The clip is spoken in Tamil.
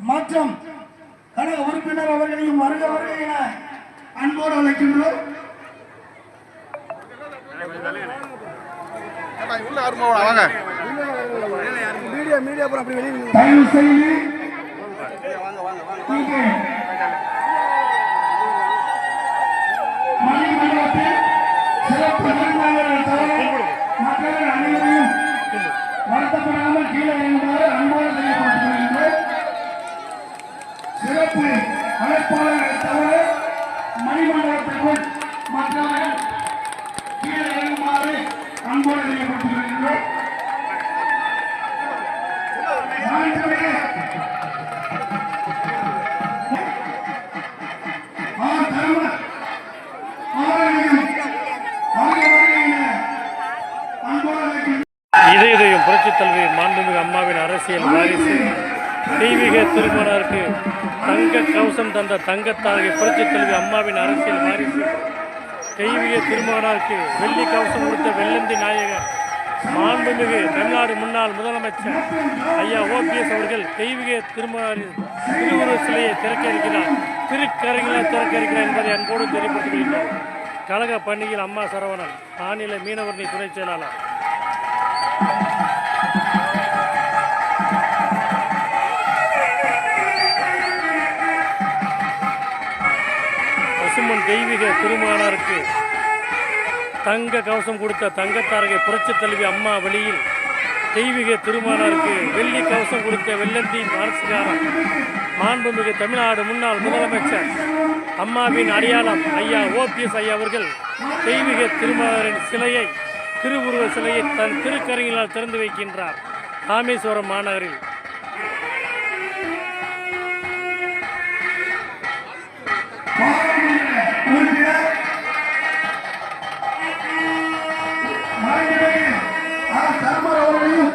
மற்றும் கழக உறுப்பினர் அவர்களையும் வருக வருக என அன்போடு அழைக்கின்றோம். மீடியா மீடியா அப்புறம் வெளியே தயவு செய்து இங்கே சிறப்பு விருந்தினர்கள் தவிர மக்கள் அனைவரையும் வருத்தப்படாமல் கீழே இறங்குமாறு அன்போடு தெரியப்படுத்துகின்றேன் சிறப்பு அழைப்பாளர்கள் தவிர மற்றவர்கள் கீழே இறங்குமாறு அன்போடு இதய இதயம் புரட்சித் தலைவி மாண்புமிகு அம்மாவின் அரசியல் வாரிசு. தெய்வீக திருமணருக்கு தங்க கவசம் தந்த தங்கத்தாரகை புரட்சி தலைவி அம்மாவின் அரசியல் வாரிசு தெய்வீக திருமணருக்கு வெள்ளி கவசம் கொடுத்த வெள்ளந்தி நாயகர் மாண்புமிகு தமிழ்நாடு முன்னாள் முதலமைச்சர் ஐயா ஓபிஎஸ் அவர்கள் தெய்வீக திருமணரின் திருவுருவ சிலையை திறக்க இருக்கிறார் திருக்கரங்களை திறக்க இருக்கிறார் என்பதை அன்போடு தெரியப்படுத்திக் கழக பண்டிகையில் அம்மா சரவணன் மாநில மீனவரணி துணைச் செயலாளர். பசுமன் தெய்வீக திருமகனாருக்கு தங்க கவசம் கொடுத்த தங்கத்தாரகை புரட்சித் தலைவி அம்மா வழியில் தெய்வீக திருமகனாருக்கு வெள்ளி கவசம் கொடுத்த வெள்ளந்தி அரசுகாரன் மாண்புமிகு தமிழ்நாடு முன்னாள் முதலமைச்சர் அம்மாவின் அடையாளம் ஐயா ஓபிஎஸ் ஐயா அவர்கள் தெய்வீக திருமகனின் சிலையை திருவுருவ சிலையை தன் திருக்கரங்களால் திறந்து வைக்கின்றார். ராமேஸ்வரம் மாநகரில் சர்மர் அவர்களையும்